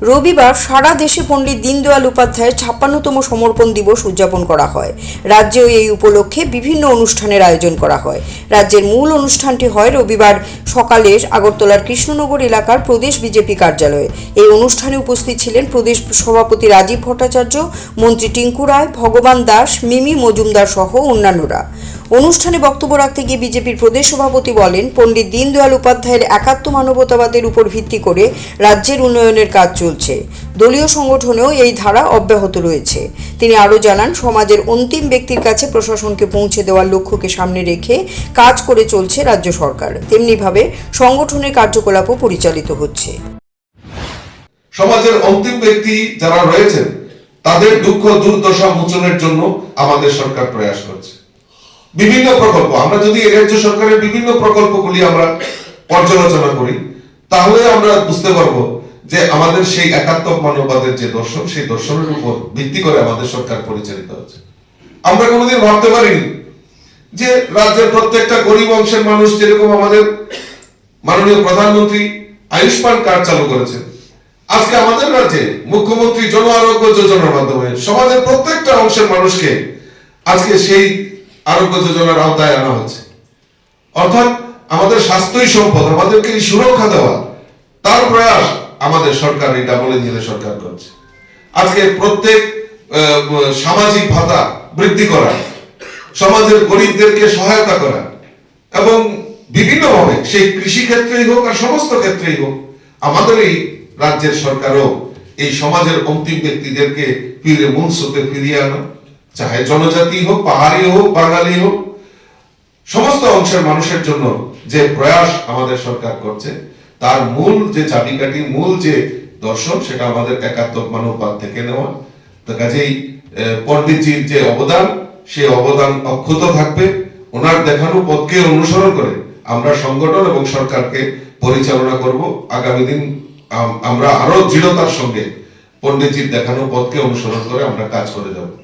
রবিবার সারা দেশে পণ্ডিত দীনদয়াল উপাধ্যায়ের ছাপ্পান্নতম সমর্পণ দিবস উদযাপন করা হয়। রাজ্যেও এই উপলক্ষে বিভিন্ন অনুষ্ঠানের আয়োজন করা হয়। রাজ্যের মূল অনুষ্ঠানটি হয় রবিবার সকালে আগরতলার কৃষ্ণনগর এলাকার প্রদেশ বিজেপি কার্যালয়ে। এই অনুষ্ঠানে উপস্থিত ছিলেন প্রদেশ সভাপতি রাজীব ভট্টাচার্য, মন্ত্রী টিঙ্কু রায়, ভগবান দাস, মিমি মজুমদার সহ অন্যান্যরা। অনুষ্ঠানে বক্তব্য রাখতে গিয়ে বিজেপির প্রদেশ সভাপতি বলেন, পণ্ডিত দীনদয়াল উপাধ্যায়ের একাত্ম মানবতাবাদের উপর ভিত্তি করে রাজ্যের উন্নয়নের কাজ চলছে। দলীয় সংগঠনেও এই ধারা অব্যাহত রয়েছে। তিনি আরও জানান, সমাজের অন্তিম ব্যক্তির কাছে প্রশাসনকে পৌঁছে দেওয়ার লক্ষ্যকে সামনে রেখে কাজ করে চলছে রাজ্য সরকার। তেমনিভাবে সংগঠনের কার্যকলাপও পরিচালিত হচ্ছে। সমাজের অন্তিম ব্যক্তি যারা রয়েছেন, তাদের দুঃখ দুর্দশা মোচনের জন্য আমাদের সরকার প্রয়াস করছে বিভিন্ন প্রকল্প, আমরা যদি রাজ্য সরকারের বিভিন্ন প্রকল্পগুলি আমরা পর্যালোচনা করি, তাহলে আমরা বুঝতে পারব যে আমাদের সেই একাত্ম মানববাদের যে দর্শন, সেই দর্শনের উপর ভিত্তি করে আমাদের সরকার পরিচালিত হচ্ছে। আমরা কোনোদিন ভাবতে পারিনি যে রাজ্যের প্রত্যেকটা গরিব অংশের মানুষ যেরকম আমাদের মাননীয় প্রধানমন্ত্রী আয়ুষ্মান কার্ড চালু করেছেন, আজকে আমাদের রাজ্যে মুখ্যমন্ত্রী জন আরোগ্য যোজনার মাধ্যমে সমাজের প্রত্যেকটা অংশের মানুষকে আজকে সেই আরোগ্য যোজনার আওতায় আনা হচ্ছে অর্থাৎ আমাদের স্বাস্থ্যই সম্পদ, আমাদেরকে সুরক্ষা দেওয়া। তার প্রয়াস আমাদের সরকার এই ডাবল ইঞ্জিনের সরকার করছে। আজকে প্রত্যেক সামাজিক ভাতা বৃদ্ধি করা, সমাজের গরিবদেরকে সহায়তা করা, এবং বিভিন্নভাবে সেই কৃষি ক্ষেত্রেই হোক আর সমস্ত ক্ষেত্রেই হোক, আমাদের এই রাজ্যের সরকারও এই সমাজের অন্তিম ব্যক্তিদেরকে ফিরে মূল স্রোতে ফিরিয়ে আনা। চাহে জনজাতি হোক, পাহাড়ি হোক, বাঙালি হোক, সমস্ত অংশের মানুষের জন্য যে প্রয়াস আমাদের সরকার করছে, তার মূল যে চাবিকাঠি, মূল যে দর্শন, সেটা আমাদের একাত্মক মানববাদ থেকে নেওয়া। তো কাজেই পণ্ডিতজির যে অবদান, সে অবদান অক্ষত থাকবে। ওনার দেখানো পথকে অনুসরণ করে আমরা সংগঠন এবং সরকারকে পরিচালনা করব। আগামী দিন, আম- আমরা আরও দৃঢ়তার সঙ্গে পণ্ডিতজির দেখানো পথকে অনুসরণ করে আমরা কাজ করে যাব।